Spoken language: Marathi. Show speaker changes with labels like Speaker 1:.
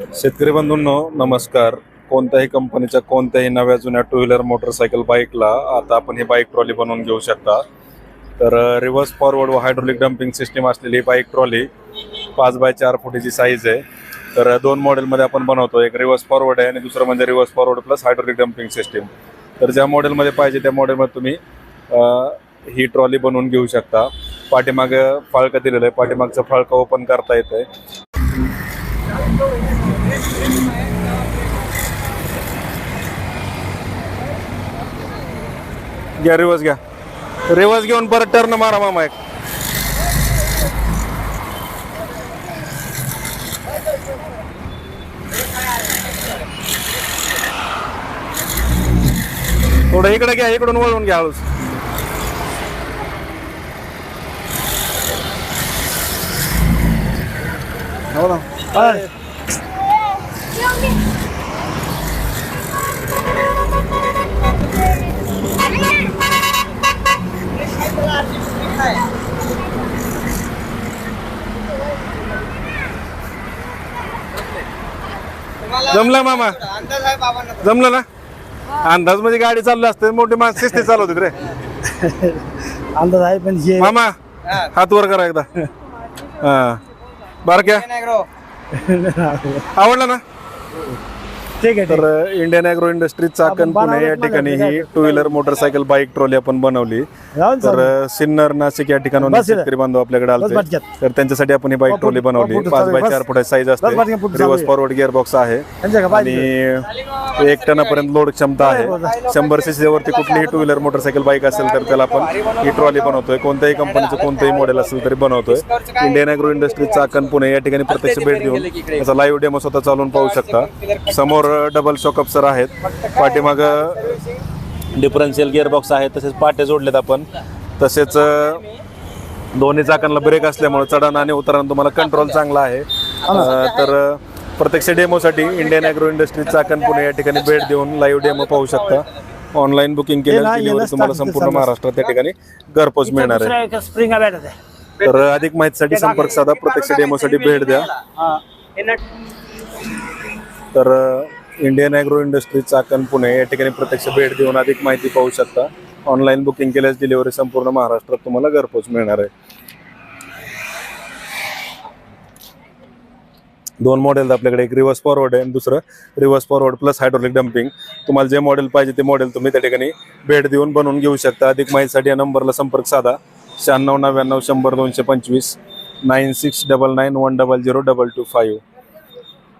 Speaker 1: शेतकरी बंधूंनो नमस्कार. कोणत्याही कंपनीच्या कोणत्याही नव्या जुन्या टू व्हीलर मोटरसायकल बाईकला आता आपण ही बाईक ट्रॉली बनवून घेऊ शकता. तर रिव्हर्स फॉरवर्ड व हायड्रोलिक डम्पिंग सिस्टीम असलेली ही बाईक ट्रॉली पाच बाय चार फुटीची साईज आहे. तर दोन मॉडेलमध्ये आपण बनवतो एक रिव्हर्स फॉरवर्ड आहे आणि दुसरं म्हणजे reverse forward plus hydraulic dumping system तर ज्या मॉडेलमध्ये पाहिजे त्या मॉडेलमध्ये तुम्ही ही ट्रॉली बनवून घेऊ शकता. पाठीमागं फाळकं दिलेलं आहे. पाठीमागचं फाळकं ओपन करता येतं आहे घ्या रिवर्स घ्या. रिवर्स घेऊन परत टर्न मारा मामा एक. थोडं इकडे घ्या इकडून वळून घ्या हळूस
Speaker 2: हो ना?
Speaker 1: जमलं मामा? जमलं ना? अंदाज म्हणजे गाडी चालली असते मोठी माणसं शिस्ती चालवते रे.
Speaker 2: अंदाज आहे पण हे
Speaker 1: मामा. हात वर करा एकदा. हा. बारक्या? आवडला ना?
Speaker 2: ठीक आहे
Speaker 1: तर Indian agro industry Chakan Pune या ठिकाणी ही two wheeler motorcycle bike trolley आपण बनवली. तर सिन्नर नाशिक या. शेतकरी बांधव आपल्याकडे
Speaker 2: भटक्यात.
Speaker 1: तर त्यांच्यासाठी आपण ही बाईक ट्रॉली
Speaker 2: फुट-
Speaker 1: बनवली.
Speaker 2: फुट
Speaker 1: पाच बाय. चार. फुटाची साईज असते.
Speaker 2: फुट
Speaker 1: रिव्हर्स. फॉरवर्ड गिअर बॉक्स आहे. आणि एक टनापर्यंत लोड क्षमता आहे. शंभर सीसी वरती कुठलीही टू व्हीलर मोटरसायकल बाईक असेल तर त्याला आपण ही ट्रॉली बनवतोय. कोणत्याही कंपनीचं कोणतंही मॉडेल असेल तरी बनवतोय. Indian agro industry Chakan Pune या ठिकाणी प्रत्यक्ष भेट देऊन त्याचा लाईव्ह डेमो स्वतः चालवून पाहू शकता. समोर डबल शॉकअप्सर आहेत. पाठीमाग डिफरन्शियल गिअर बॉक्स आहे तसेच पाटे जोडलेत आपण. तसेच दोन्ही चाकांना ब्रेक असल्यामुळे चढण आणि उतरण तुम्हाला कंट्रोल चांगला आहे. तर प्रत्यक्ष डेमोसाठी Indian agro industry Chakan Pune या ठिकाणी भेट देऊन लाईव्ह डेमो पाहू शकता. ऑनलाईन बुकिंग
Speaker 2: यालाच
Speaker 1: तुम्हाला संपूर्ण. महाराष्ट्रात त्या ठिकाणी घरपोच मिळणार आहे.
Speaker 2: स्प्रिंग भेटत आहे.
Speaker 1: तर अधिक माहितीसाठी संपर्क साधा प्रत्यक्ष डेमोसाठी भेट द्या. तर Indian agro industry Chakan Pune या ठिकाणी प्रत्यक्ष भेट देऊन अधिक माहिती पाहू शकता. ऑनलाईन बुकिंग केल्यास डिलिव्हरी संपूर्ण महाराष्ट्रात तुम्हाला घरपोच मिळणार आहे. दोन मॉडेल आपल्याकडे एक रिव्हर्स फॉरवर्ड आहे आणि दुसरं reverse forward plus hydraulic dumping तुम्हाला जे मॉडेल पाहिजे ते मॉडेल तुम्ही त्या ठिकाणी भेट देऊन बनवून घेऊ शकता. अधिक माहितीसाठी या नंबरला संपर्क साधा. शहाण्णव नव्याण्णव शंभर दोनशे पंचवीस nine six double nine one double zero double two five